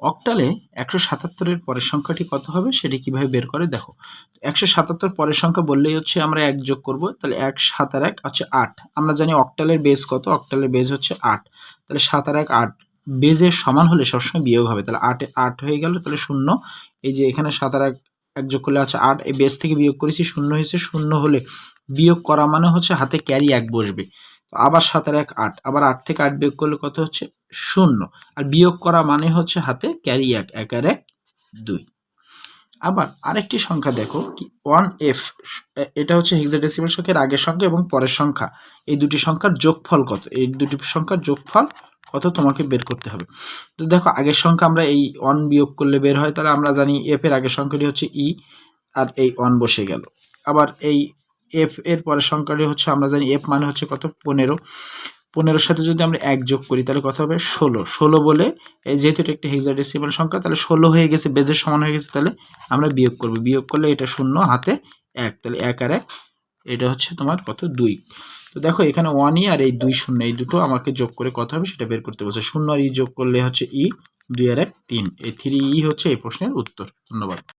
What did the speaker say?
অক্টালে একশো সাতাত্তরের পরের সংখ্যাটি কত হবে সেটি কীভাবে বের করে? দেখো, একশো সাতাত্তর পরের সংখ্যা বললেই হচ্ছে আমরা এক যোগ করব, তাহলে এক, সাত আর এক হচ্ছে আট। আমরা জানি অক্টালের বেজ কত? অক্টালের বেজ হচ্ছে আট। তাহলে সাত আর এক, আট। বেজের সমান হলে সবসময় বিয়োগ হবে। তাহলে আটে আট হয়ে গেল, তাহলে শূন্য। এই যে এখানে সাত আর এক এক যোগ করলে হচ্ছে আট, এই বেজ থেকে বিয়োগ করেছি, শূন্য হয়েছে, শূন্য হলে বিয়োগ করা মানে হচ্ছে হাতে ক্যারি এক বসবে। আবার সাত আর এক আট, আবার আট থেকে আট বিয়োগ করলে কত হচ্ছে? শূন্য। আর বিয়োগ করা মানে হচ্ছে হাতে ক্যারি এক এক আর এক, দুই। আবার আরেকটি সংখ্যা দেখো কি, ওয়ান এফ এটা হচ্ছে হেক্সাডেসিমাল সংখ্যার আগের সংখ্যা এবং পরের সংখ্যা। এই দুটি সংখ্যার যোগফল কত? এই দুটি সংখ্যার যোগফল কত তোমাকে বের করতে হবে। তো দেখো, আগের সংখ্যা আমরা এই ওয়ান বিয়োগ করলে বের হয়, তাহলে আমরা জানি এফ এর আগের সংখ্যাটি হচ্ছে ই, আর এই ওয়ান বসে গেল। আবার এই এফ এর পরের সংখ্যাটি হচ্ছে, আমরা জানি এফ মানে হচ্ছে কত? পনেরো। পনেরোর সাথে যদি আমরা এক যোগ করি, তাহলে কত হবে? ষোলো। ষোলো বলে যেহেতু এটা একটা হেক্সাডেসিমাল সংখ্যা, তাহলে ষোলো হয়ে গেছে, বেজের সমান হয়ে গেছে, তাহলে আমরা বিয়োগ করব। বিয়োগ করলে এটা শূন্য, হাতে এক। তাহলে এক আর এক, এটা হচ্ছে তোমার কত? দুই। তো দেখো, এখানে ওয়ান ই আর এই দুই শূন্য, এই দুটো আমাকে যোগ করে কত হবে? সেটা বের করতে বলছে। শূন্য আর ই যোগ করলে হচ্ছে ই, দুই আর এক, তিন। এই থ্রি ই হচ্ছে এই প্রশ্নের উত্তর। ধন্যবাদ।